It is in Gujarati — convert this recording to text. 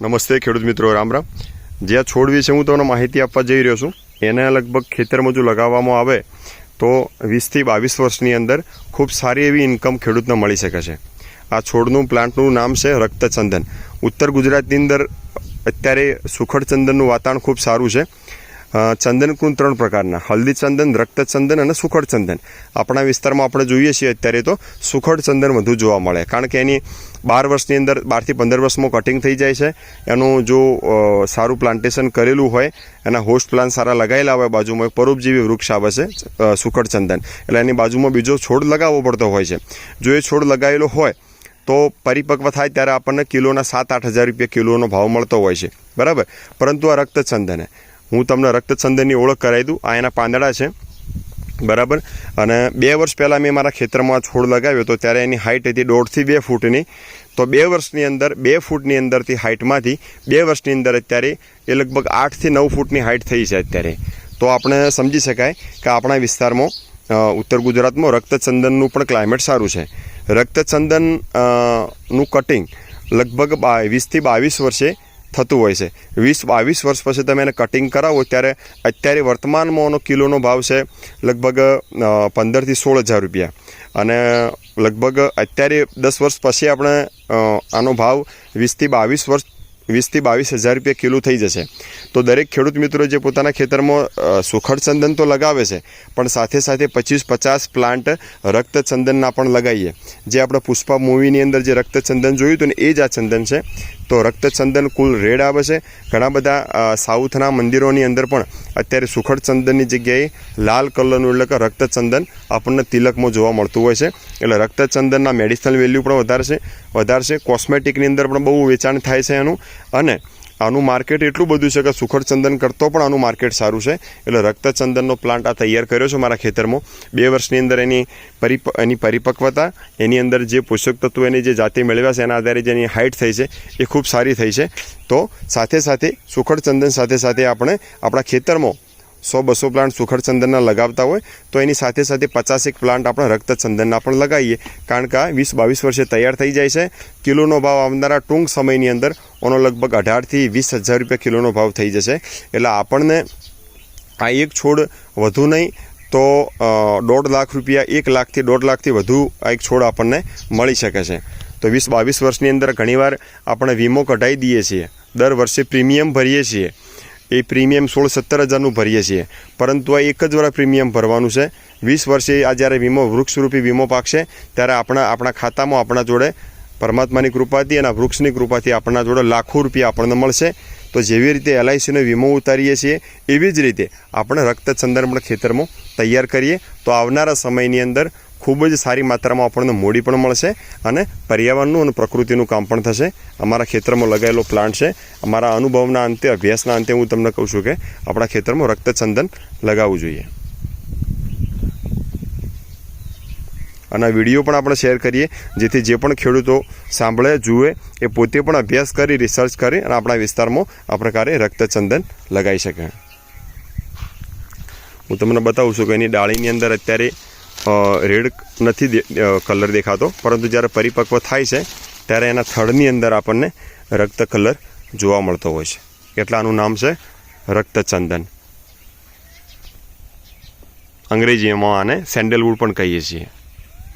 નમસ્તે ખેડૂત મિત્રો, રામ રામ. જે આ છોડ વિશે હું તમને માહિતી આપવા જઈ રહ્યો છું, એને લગભગ ખેતરમાં જો લગાવવામાં આવે, તો વીસથી બાવીસ વર્ષની અંદર ખૂબ સારી એવી ઇન્કમ ખેડૂતને મળી શકે છે. આ છોડનું પ્લાન્ટનું નામ છે રક્તચંદન. ઉત્તર ગુજરાતની અંદર અત્યારે સુખડ ચંદનનું વાતાવરણ ખૂબ સારું છે. અ, ચંદન કુલ ત્રણ પ્રકારના. હલ્દી ચંદન રક્તચંદન અને સુખડ ચંદન. આપણા વિસ્તારમાં આપણે જોઈએ છીએ અત્યારે તો સુખડ ચંદન વધુ જોવા મળે. કારણ કે એની બાર વર્ષની અંદર બારથી પંદર વર્ષમાં કટિંગ થઈ જાય છે. એનું જો સારું પ્લાન્ટેશન કરેલું હોય એના હોસ્ટ પ્લાન સારા લગાવેલા હોય બાજુમાં એક પરોપજીવી વૃક્ષ આવે છે સુખડ ચંદન. એટલે એની બાજુમાં બીજો છોડ લગાવવો પડતો હોય છે. જો એ છોડ લગાવેલો હોય તો પરિપક્વ થાય ત્યારે આપણને કિલોના સાત આઠ હજાર રૂપિયા કિલોનો ભાવ મળતો હોય છે. બરાબર? પરંતુ આ રક્તચંદન હે. તમને રક્તચંદનની ઓળખ કરાવી દઉં. આ એના પાંદડા છે. બરાબર? અને બે વર્ષ પહેલાં મેં મારા ખેતરમાં છોડ લગાવ્યો હતો, ત્યારે એની હાઇટ હતી દોઢથી બે ફૂટની. તો બે વર્ષની અંદર, બે ફૂટની અંદરથી હાઇટમાંથી બે વર્ષની અંદર અત્યારે એ લગભગ આઠથી નવ ફૂટની હાઇટ થઈ છે અત્યારે. તો આપણે સમજી શકાય કે આપણા વિસ્તારમાં ઉત્તર ગુજરાતમાં રક્તચંદનનું પણ ક્લાઇમેટ સારું છે. રક્તચંદનનું કટિંગ લગભગ બા વીસથી બાવીસ વર્ષે થતું હોય છે. વીસ બાવીસ વર્ષ પછી તમે એને કટિંગ કરાવો ત્યારે અત્યારે વર્તમાનમાં એનો કિલોનો ભાવ છે લગભગ પંદરથી સોળ હજાર રૂપિયા. અને લગભગ અત્યારે દસ વર્ષ પછી આપણે આનો ભાવ વીસથી બાવીસ વર્ષ, વીસથી બાવીસ હજાર રૂપિયા કિલો થઈ જશે. તો દરેક ખેડૂત મિત્રો જે પોતાના ખેતરમાં સુખડ ચંદન તો લગાવે છે, પણ સાથે સાથે પચીસ પચાસ પ્લાન્ટ રક્તચંદનના પણ લગાવીએ. જે આપણે પુષ્પા મૂવીની અંદર જે રક્તચંદન જોયું હતું ને, એ જ આ ચંદન છે. તો રક્તચંદન કુલ રેડ આવે છે. ઘણા બધા સાઉથના મંદિરોની અંદર પણ અત્યારે સુખડ ચંદનની જગ્યાએ લાલ કલરનું એટલે કે રક્તચંદન આપણને તિલકમાં જોવા મળતું હોય છે. એટલે રક્તચંદનના મેડિસિનલ વેલ્યુ પણ વધારે છે. વધારે કોસ્મેટિકની અંદર પણ બહુ વેચાણ થાય છે એનું. અને આનું માર્કેટ એટલું બધું છે કે સુખડ ચંદન કરતો પણ આનું માર્કેટ સારું છે. એટલે રક્તચંદનનો પ્લાન્ટ આ તૈયાર કર્યો છે મારા ખેતરમાં. બે વર્ષની અંદર એની પરિપ, એની પરિપક્વતા, એની અંદર જે પોષક તત્વો એની જે જાતિ મેળવ્યા છે એના આધારે જેની હાઇટ થઈ છે એ ખૂબ સારી થઈ છે. તો સાથે સાથે સુખડ ચંદન સાથે સાથે આપણે આપણા ખેતરમાં સો બસો પ્લાન્ટ સુખડ ચંદનના લગાવતા હોય, તો એની સાથે સાથે પચાસેક પ્લાન્ટ આપણે રક્તચંદનના પણ લગાવીએ. કારણ કે આ વીસ બાવીસ વર્ષે તૈયાર થઈ જાય છે. કિલોનો ભાવ આવનારા ટૂંક સમયની અંદર ઓનો લગભગ અઢારથી વીસ હજાર રૂપિયા કિલોનો ભાવ થઈ જશે. એટલે આપણને આ એક છોડ વધુ નહીં, તો દોઢ લાખ રૂપિયા, એક લાખથી દોઢ લાખથી વધુ આ એક છોડ આપણને મળી શકે છે. તો વીસ બાવીસ વર્ષની અંદર ઘણીવાર આપણે વીમો કઢાવી દઈએ છીએ. દર વર્ષે પ્રીમિયમ ભરીએ છીએ. એ પ્રીમિયમ સોળ સત્તર હજારનું ભરીએ છીએ. પરંતુ આ એક જ વાર પ્રીમિયમ ભરવાનું છે. વીસ વર્ષે આ જ્યારે વીમો, વૃક્ષરૂપી વીમો પાકશે, ત્યારે આપણા આપણા ખાતામાં આપણા જોડે પરમાત્માની કૃપાથી અને વૃક્ષની કૃપાથી આપણા જોડે લાખો રૂપિયા આપણને મળશે. તો જેવી રીતે એલઆઈસીનો વીમો ઉતારીએ છીએ, એવી જ રીતે આપણે રક્ત પણ ખેતરમાં તૈયાર કરીએ. તો આવનારા સમયની અંદર ખૂબ જ સારી માત્રામાં આપણને મૂડી પણ મળશે અને પર્યાવરણનું અને પ્રકૃતિનું કામ પણ થશે. અમારા ખેતરમાં લગાવેલો પ્લાન્ટ છે. અમારા અનુભવના અંતે, અભ્યાસના અંતે હું તમને કહું છું કે આપણા ખેતરમાં રક્તચંદન લગાવવું જોઈએ. અને વીડિયો પણ આપણે શેર કરીએ, જેથી જે પણ ખેડૂતો સાંભળે, જુએ, એ પોતે પણ અભ્યાસ કરી, રિસર્ચ કરી અને આપણા વિસ્તારમાં આ પ્રકારે રક્તચંદન લગાવી શકે. હું તમને બતાવું છું કે એની ડાળીની અંદર અત્યારે રેડ નથી કલર દેખાતો. પરંતુ જ્યારે પરિપક્વ થાય છે, ત્યારે એના થડની અંદર આપણને રક્ત કલર જોવા મળતો હોય છે. એટલે નામ છે રક્તચંદન. અંગ્રેજીમાં આને સેન્ડલવુડ પણ કહીએ છીએ.